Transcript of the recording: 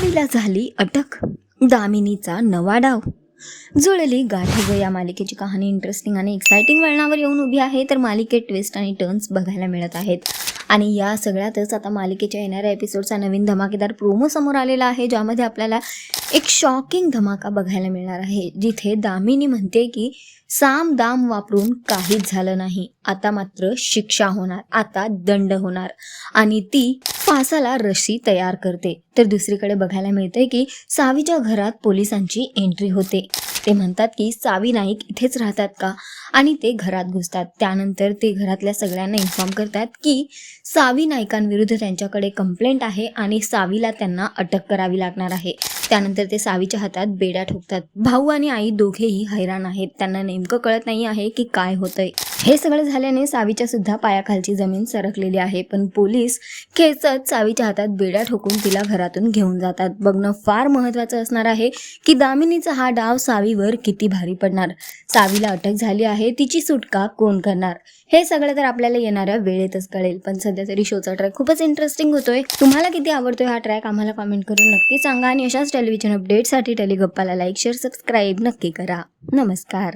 दामिनीला झाली अटक. दामिनीचा नवा डाव. जुळली गाठी या मालिकेची कहाणी इंटरेस्टिंग आणि एक्सायटिंग वळणावर येऊन उभी आहे तर मालिकेत ट्विस्ट आणि टर्न्स बघायला मिळत आहेत. आणि या सगळ्यातच आता मालिकेच्या येणाऱ्या एपिसोडचा नवीन धमाकेदार प्रोमो समोर आलेला आहे ज्यामध्ये आपल्याला एक शॉकिंग धमाका बघायला मिळणार आहे जिथे दामिनी म्हणते की साम दाम वापरून काहीच झालं नाही. आता मात्र शिक्षा होणार. आता दंड होणार. आणि ती फासाला रशी तयार करते. तर दुसरीकडे बघायला मिळते की सावीच्या घरात पोलिसांची एंट्री होते. ते म्हणतात की सावी नाईक इथेच राहतात का? आणि ते घरात घुसतात. त्यानंतर ते घरातल्या सगळ्यांना इन्फॉर्म करतात की सावी नायकांविरुद्ध त्यांच्याकडे कंप्लेंट आहे आणि सावीला त्यांना अटक करावी लागणार आहे. त्यानंतर ते सावीच्या हातात बेड्या ठोकतात. भाऊ आणि आई दोघेही हैराण आहेत. त्यांना नेमकं कळत नाही आहे की काय होतंय. हे सगळं झाल्याने सावीच्या सुद्धा पायाखालची जमीन सरकलेली आहे. पण पोलीस खेचत सावीच्या हातात बेड्या ठोकून तिला घरातून घेऊन जातात. बघणं फार महत्त्वाचं असणार आहे की दामिनीचा हा डाव सावीवर किती भारी पडणार. सावीला अटक झाली आहे तिची सुटका कोण करणार? हे सगळं तर आपल्याला येणाऱ्या वेळेतच कळेल. पण सध्या तरी शोचा ट्रॅक खूपच इंटरेस्टिंग होतोय. तुम्हाला किती आवडतोय हा ट्रॅक आम्हाला कमेंट करून नक्की सांगा आणि अशाच टेलिव्हिजन अपडेटसाठी टेलिगप्पाला लाईक शेअर सबस्क्राईब नक्की करा. नमस्कार.